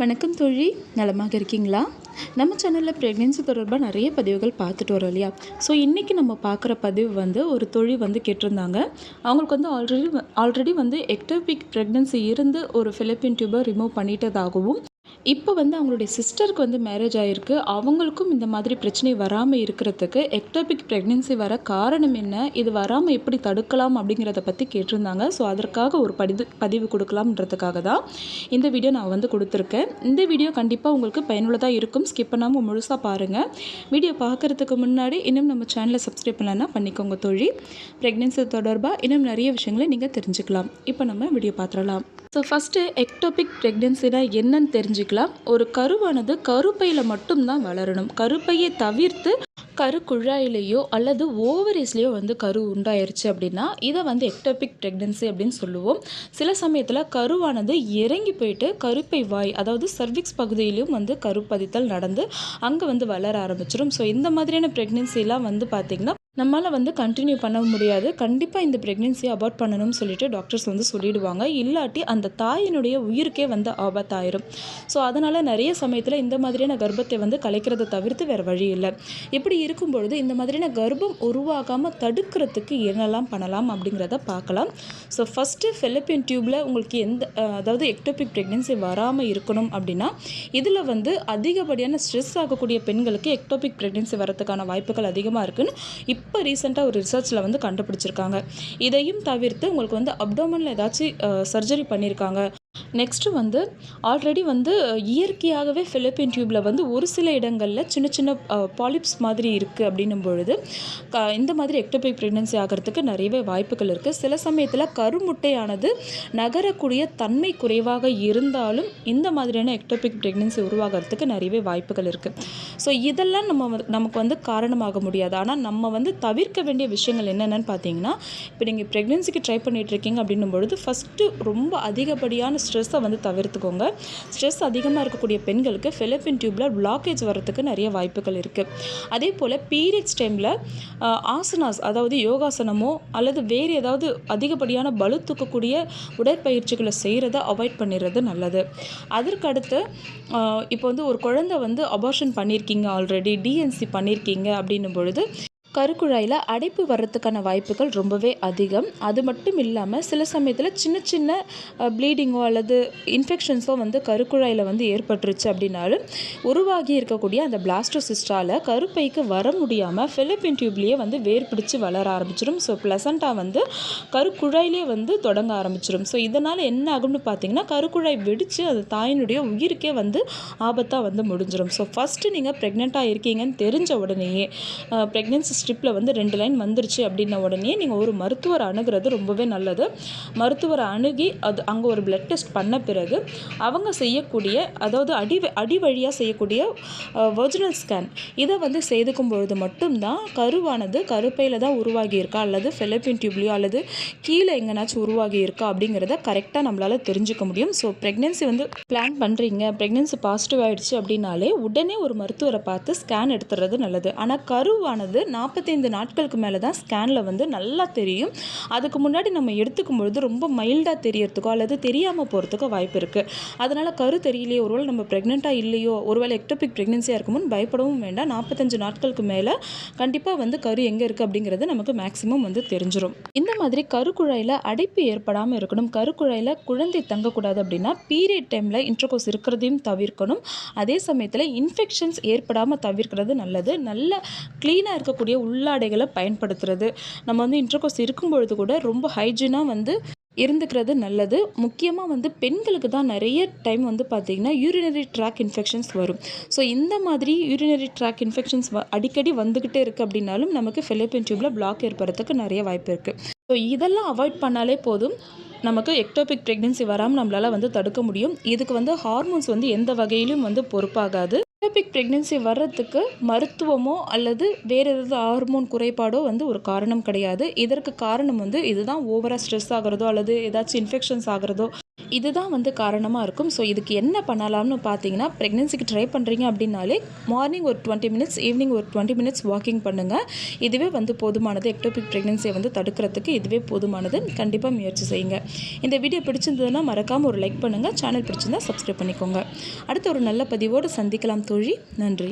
வணக்கம் தோழி. நலமாக இருக்கீங்களா? நம்ம சேனலில் ப்ரெக்னென்சி தொடர்பாக நிறைய பதிவுகள் பார்த்துட்டு வரோம் இல்லையா? ஸோ இன்றைக்கி நம்ம பார்க்குற பதிவு வந்து ஒரு தொழில் வந்து கேட்டிருந்தாங்க. அவங்களுக்கு வந்து ஆல்ரெடி ஆல்ரெடி வந்து எக்டோபிக் ப்ரெக்னென்சி இருந்து ஒரு ஃபிலிப்பின் டியூபை ரிமூவ் பண்ணிட்டதாகவும் இப்போ வந்து அவங்களுடைய சிஸ்டருக்கு வந்து மேரேஜ் ஆகிருக்கு அவங்களுக்கும் இந்த மாதிரி பிரச்சனை வராமல் இருக்கிறதுக்கு எக்டோபிக் ப்ரெக்னென்சி வர காரணம் என்ன? இது வராமல் எப்படி தடுக்கலாம் அப்படிங்கிறத பற்றி கேட்டிருந்தாங்க. ஸோ அதற்காக ஒரு பதிவு பதிவு கொடுக்கலாம்ன்றதுக்காக தான் இந்த வீடியோ நான் வந்து கொடுத்துருக்கேன். இந்த வீடியோ கண்டிப்பாக உங்களுக்கு பயனுள்ளதாக இருக்கும். ஸ்கிப் பண்ணாமல் முழுசாக பாருங்கள் வீடியோ பார்க்குறதுக்கு முன்னாடி இன்னும் நம்ம சேனலை சப்ஸ்கிரைப் பண்ணலன்னா பண்ணிக்கோங்க தொழில் ப்ரெக்னென்சி தொடர்பாக இன்னும் நிறைய விஷயங்களை நீங்கள் தெரிஞ்சுக்கலாம். இப்போ நம்ம வீடியோ பார்த்துடலாம். ஸோ ஃபஸ்ட்டு எக்டோபிக் ப்ரெக்னென்சினா என்னன்னு தெரிஞ்சுக்கலாம். ஒரு கருவானது கருப்பையில் மட்டும்தான் வளரணும். கருப்பையை தவிர்த்து கரு குழாயிலேயோ அல்லது ஓவரேஸ்லேயோ வந்து கரு உண்டாயிருச்சு அப்படின்னா இதை வந்து எக்டோபிக் ப்ரெக்னென்சி அப்படின்னு சொல்லுவோம். சில சமயத்தில் கருவானது இறங்கி போயிட்டு கருப்பை வாய் அதாவது சர்விக்ஸ் பகுதியிலையும் வந்து கருப்பதித்தல் நடந்து அங்கே வந்து வளர ஆரம்பிச்சிடும் ஸோ இந்த மாதிரியான ப்ரெக்னென்சிலாம் வந்து பார்த்திங்கன்னா நம்மளால் வந்து கண்டினியூ பண்ண முடியாது. கண்டிப்பாக இந்த ப்ரெக்னென்சியை அபார்ட் பண்ணணும்னு சொல்லிட்டு டாக்டர்ஸ் வந்து சொல்லிடுவாங்க. இல்லாட்டி அந்த தாயினுடைய உயிருக்கே வந்து ஆபத்தாயிரும். ஸோ அதனால் நிறைய சமயத்தில் இந்த மாதிரியான கர்ப்பத்தை வந்து கலைக்கிறத தவிர்த்து வேறு வழி இல்லை. இப்படி இருக்கும்பொழுது இந்த மாதிரியான கர்ப்பம் உருவாகாமல் தடுக்கிறதுக்கு என்னெல்லாம் பண்ணலாம் அப்படிங்கிறத பார்க்கலாம். ஸோ ஃபஸ்ட்டு ஃபெலிப்பியன் டியூப்பில் உங்களுக்கு எந்த அதாவது எக்டோபிக் ப்ரெக்னென்சி வராமல் இருக்கணும் அப்படின்னா இதில் வந்து அதிகப்படியான ஸ்ட்ரெஸ் ஆகக்கூடிய பெண்களுக்கு எக்டோபிக் ப்ரெக்னென்சி வரதுக்கான வாய்ப்புகள் அதிகமாக இருக்குன்னு இப் இப்போ ரீசெண்டாக ஒரு ரிசர்ச்சில் வந்து கண்டுபிடிச்சிருக்காங்க. இதையும் தவிர்த்து உங்களுக்கு வந்து அப்டோமனில் ஏதாச்சும் சர்ஜரி பண்ணியிருக்காங்க நெக்ஸ்ட்டு வந்து ஆல்ரெடி வந்து இயற்கையாகவே ஃபிலிப்பின் டியூப்பில் வந்து ஒரு சில இடங்களில் சின்ன சின்ன பாலிப்ஸ் மாதிரி இருக்குது அப்படின்னும் பொழுது க இந்த மாதிரி எக்டோபிக் ப்ரெக்னென்சி ஆகிறதுக்கு நிறையவே வாய்ப்புகள் இருக்குது சில சமயத்தில் கருமுட்டையானது நகரக்கூடிய தன்மை குறைவாக இருந்தாலும் இந்த மாதிரியான எக்டோபிக் ப்ரெக்னன்சி உருவாகிறதுக்கு நிறையவே வாய்ப்புகள் இருக்குது ஸோ இதெல்லாம் நம்ம நமக்கு வந்து காரணமாக முடியாது. ஆனால் நம்ம வந்து தவிர்க்க வேண்டிய விஷயங்கள் என்னென்னு பார்த்தீங்கன்னா இப்போ நீங்கள் ப்ரெக்னென்சிக்கு ட்ரை பண்ணிகிட்ருக்கீங்க அப்படின்னும் பொழுது ஃபஸ்ட்டு ரொம்ப அதிகப்படியான ஸ்ட்ரெஸ்ஸை வந்து தவிர்த்துக்கோங்க. ஸ்ட்ரெஸ் அதிகமாக இருக்கக்கூடிய பெண்களுக்கு ஃபெலப்பின் டியூப்பில் பிளாக்கேஜ் வரத்துக்கு நிறைய வாய்ப்புகள் இருக்குது அதே போல் பீரியட்ஸ் டைமில் ஆசனாஸ் அதாவது யோகாசனமோ அல்லது வேறு ஏதாவது அதிகப்படியான பலு தூக்கக்கூடிய உடற்பயிற்சிகளை செய்கிறத அவாய்ட் பண்ணிடுறது நல்லது. அதற்கடுத்து இப்போ வந்து ஒரு குழந்தை வந்து அபார்ஷன் பண்ணியிருக்கீங்க ஆல்ரெடி டிஎன்சி பண்ணியிருக்கீங்க அப்படின்னும் பொழுது கருக்குழாயில் அடைப்பு வர்றதுக்கான வாய்ப்புகள் ரொம்பவே அதிகம். அது மட்டும் இல்லாமல் சில சமயத்தில் சின்ன சின்ன ப்ளீடிங்கோ அல்லது இன்ஃபெக்ஷன்ஸோ வந்து கருக்குழாயில் வந்து ஏற்பட்டுருச்சு அப்படின்னாலும் உருவாகி இருக்கக்கூடிய அந்த பிளாஸ்டோசிஸ்டால் கருப்பைக்கு வர முடியாமல் ஃபிலிப்பின் டியூப்லேயே வந்து வேர் பிடிச்சி வளர ஆரம்பிச்சிடும் ஸோ ப்ளசண்ட்டாக வந்து கருக்குழாயிலே வந்து தொடங்க ஆரம்பிச்சிடும் ஸோ இதனால் என்ன ஆகும்னு பார்த்தீங்கன்னா கருக்குழாய் வெடித்து அது தாயினுடைய உயிருக்கே வந்து ஆபத்தாக வந்து முடிஞ்சிடும் ஸோ ஃபஸ்ட்டு நீங்கள் ப்ரெக்னெண்ட்டாக இருக்கீங்கன்னு தெரிஞ்ச உடனேயே ப்ரெக்னென்சி ஸ்ட்ரிப்பில் வந்து ரெண்டு லைன் வந்துருச்சு அப்படின்ன உடனே நீங்கள் ஒரு மருத்துவரை அணுகிறது ரொம்பவே நல்லது. மருத்துவரை அணுகி அது அங்கே ஒரு பிளட் டெஸ்ட் பண்ண பிறகு அவங்க செய்யக்கூடிய அதாவது அடி அடி வழியாக செய்யக்கூடிய ஒரிஜினல் ஸ்கேன் இதை வந்து செய்துக்கும் பொழுது மட்டும்தான் கருவானது கருப்பையில் தான் உருவாகி இருக்கா? அல்லது ஃபிலிப்பின் டியூப்லையோ அல்லது கீழே எங்கேனாச்சும் உருவாகி இருக்கா? அப்படிங்கிறத கரெக்டாக நம்மளால் தெரிஞ்சுக்க முடியும். ஸோ ப்ரெக்னென்சி வந்து பிளான் பண்ணுறீங்க ப்ரெக்னென்சி பாசிட்டிவ் ஆகிடுச்சு அப்படின்னாலே உடனே ஒரு மருத்துவரை பார்த்து ஸ்கேன் எடுத்துறது நல்லது. ஆனால் கருவானது நான் நாற்பத்தைந்து நாட்களுக்கு மேலே தான் ஸ்கேனில் வந்து நல்லா தெரியும். அதுக்கு முன்னாடி நம்ம எடுத்துக்கும் பொழுது ரொம்ப மைல்டாக தெரியறதுக்கோ அல்லது தெரியாமல் போகிறதுக்கோ வாய்ப்பு இருக்குது அதனால் கரு தெரியலையோ ஒருவேளை நம்ம ப்ரெக்னெண்ட்டாக இல்லையோ ஒருவேளை எக்டோபிக் ப்ரெக்னென்சியாக இருக்கும்போது பயப்படவும் வேண்டாம். நாற்பத்தஞ்சு நாட்களுக்கு மேலே கண்டிப்பாக வந்து கரு எங்கே இருக்குது அப்படிங்கிறது நமக்கு மேக்ஸிமம் வந்து தெரிஞ்சிடும் இந்த மாதிரி கருக்குழாயில் அடைப்பு ஏற்படாமல் இருக்கணும். கருக்குழாயில் குழந்தை தங்கக்கூடாது அப்படின்னா பீரியட் டைமில் இன்ட்ரகோஸ் இருக்கிறதையும் தவிர்க்கணும். அதே சமயத்தில் இன்ஃபெக்ஷன்ஸ் ஏற்படாமல் தவிர்க்கிறது நல்லது. நல்ல க்ளீனாக இருக்கக்கூடிய உள்ளாடைகளை பயன்படுத்துறது. நம்ம வந்து இன்டர்கோர்ஸ் இருக்கும் பொழுது கூட ரொம்ப ஹைஜீனாக வந்து இருந்துக்கிறது நல்லது. முக்கியமாக வந்து பெண்களுக்கு தான் நிறைய டைம் வந்து பார்த்திங்கன்னா யூரினரி ட்ராக் இன்ஃபெக்ஷன்ஸ் வரும். ஸோ இந்த மாதிரி யூரினரி ட்ராக் இன்ஃபெக்ஷன்ஸ் அடிக்கடி வந்துக்கிட்டே இருக்குது அப்படின்னாலும் நமக்கு ஃபிலிப்பின் டியூப்பில் பிளாக் ஏற்படுறதுக்கு நிறைய வாய்ப்பு இருக்குது ஸோ இதெல்லாம் அவாய்ட் பண்ணாலே போதும். நமக்கு எக்டோபிக் ப்ரெக்னென்சி வராமல் நம்மளால் வந்து தடுக்க முடியும். இதுக்கு வந்து ஹார்மோன்ஸ் வந்து எந்த வகையிலும் வந்து பொறுப்பாகாது. எக்டோபிக் ப்ரெக்னென்சி வர்றதுக்கு மருத்துவமோ அல்லது வேறு ஏதாவது ஹார்மோன் குறைபாடோ வந்து ஒரு காரணம் கிடையாது. இதற்கு காரணம் வந்து இதுதான் ஓவராக ஸ்ட்ரெஸ் ஆகிறதோ அல்லது ஏதாச்சும் இன்ஃபெக்ஷன்ஸ் ஆகிறதோ இதுதான் வந்து காரணமாக இருக்கும். ஸோ இதுக்கு என்ன பண்ணலாம்னு பார்த்தீங்கன்னா ப்ரெக்னென்சிக்கு ட்ரை பண்ணுறீங்க அப்படின்னாலே மார்னிங் ஒரு டுவெண்ட்டி மினிட்ஸ் ஈவினிங் ஒரு டுவெண்ட்டி மினிட்ஸ் வாக்கிங் பண்ணுங்கள் இதுவே வந்து போதுமானது. எக்டோபிக் ப்ரெக்னென்சியை வந்து தடுக்கிறதுக்கு இதுவே போதுமானது. கண்டிப்பாக முயற்சி செய்யுங்க. இந்த வீடியோ பிடிச்சிருந்ததுன்னா மறக்காமல் ஒரு லைக் பண்ணுங்கள் சேனல் பிடிச்சிருந்தா சப்ஸ்கிரைப் பண்ணிக்கோங்க. அடுத்து ஒரு நல்ல பதிவோடு சந்திக்கலாம் தோழி. நன்றி.